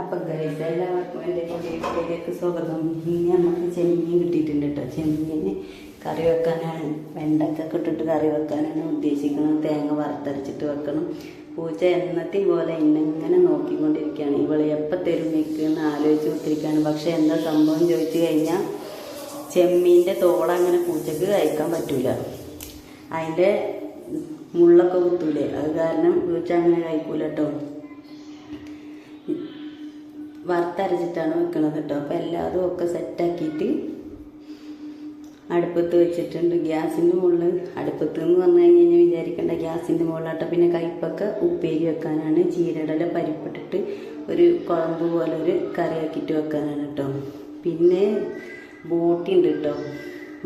അപ്പം ഗൈസ് എല്ലാവർക്കും എന്റെ വീട്ടിലേക്ക് സ്വാഗതം. ഇനി നമുക്ക് ചെമ്മീൻ കിട്ടിയിട്ടുണ്ട് കേട്ടോ ചെമ്മീന് കറി വെക്കാനാണ്. വെണ്ടക്കൊക്കെ ഇട്ടിട്ട് കറി വെക്കാനാണ് ഉദ്ദേശിക്കുന്നത്. തേങ്ങ വറുത്തരച്ചിട്ട് വെക്കണം. പൂച്ച എന്നത്തെയും പോലെ ഇന്നിങ്ങനെ നോക്കിക്കൊണ്ടിരിക്കുകയാണ്. ഇവൾ എപ്പോൾ തരും നിൽക്കുമെന്ന് ആലോചിച്ച് കുത്തിരിക്കുകയാണ്. പക്ഷെ എന്താ സംഭവം ചോദിച്ചു കഴിഞ്ഞാൽ ചെമ്മീന്റെ തോളങ്ങനെ പൂച്ചക്ക് കഴിക്കാൻ പറ്റില്ല അതിന്റെ മുള്ളൊക്കെ കുത്തൂലേ. അത് കാരണം പൂച്ച അങ്ങനെ കഴിക്കൂല കേട്ടോ വറുത്തരച്ചിട്ടാണ് വെക്കണത് കേട്ടോ. അപ്പോൾ എല്ലാതും ഒക്കെ സെറ്റാക്കിയിട്ട് അടുപ്പത്ത് വെച്ചിട്ടുണ്ട്. ഗ്യാസിന്റെ മുകളിൽ അടുപ്പത്ത് എന്ന് പറഞ്ഞു കഴിഞ്ഞ് കഴിഞ്ഞാൽ വിചാരിക്കേണ്ട ഗ്യാസിന്റെ മുകളിലാട്ടോ. പിന്നെ കയ്പ്പൊക്കെ ഉപ്പേരി വെക്കാനാണ്. ചീരടല പരിപ്പിട്ടിട്ട് ഒരു കുഴമ്പ് പോലെ ഒരു കറിയാക്കിയിട്ട് വെക്കാനാണ് കേട്ടോ. പിന്നെ ബോട്ടി ഉണ്ട് കേട്ടോ.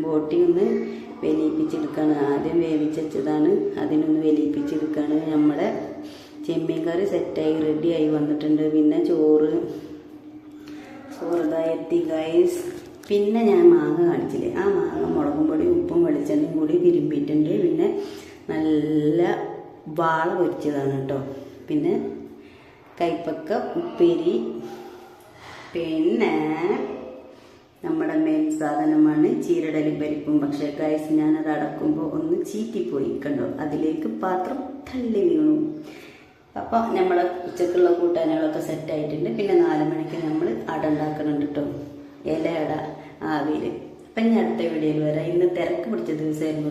ബോട്ടി ഒന്ന് വെലിയിപ്പിച്ചെടുക്കുകയാണ് ആദ്യം വേവിച്ചതാണ് അതിനൊന്ന് വെലിയിപ്പിച്ചെടുക്കുകയാണ് നമ്മുടെ ചെമ്മീൻ കറി സെറ്റായി റെഡിയായി വന്നിട്ടുണ്ട്. പിന്നെ ചോറ് എത്തി ഗൈസ് പിന്നെ ഞാൻ മാങ്ങ കാണിച്ചില്ലേ? ആ മാങ്ങ മുളകും പൊടി ഉപ്പും വെളിച്ചെണ്ണയും കൂടി തിരുമ്പിയിട്ടുണ്ട്. പിന്നെ നല്ല വാള പൊരിച്ചതാണ് കേട്ടോ പിന്നെ കൈപ്പക്ക ഉപ്പേരി പിന്നെ നമ്മുടെ മെയിൻ സാധനമാണ് ചീരടലും പരിപ്പും. പക്ഷെ ഗൈസ് ഞാനത് അടക്കുമ്പോൾ ഒന്ന് ചീറ്റിപ്പോയി കണ്ടോ? അതിലേക്ക് പാത്രം തള്ളി വീണു. അപ്പോൾ നമ്മളെ ഉച്ചക്കുള്ള കൂട്ടാനുകളൊക്കെ സെറ്റ് ആയിട്ടുണ്ട്. പിന്നെ നാല് മണിക്ക് നമ്മൾ അട കേട്ടോ ഇല അട ആവിയിൽ. അപ്പം ഞാൻ അടുത്ത വീഡിയോയിൽ വരാം. ഇന്ന് തിരക്ക് പിടിച്ച ദിവസമായിരുന്നു.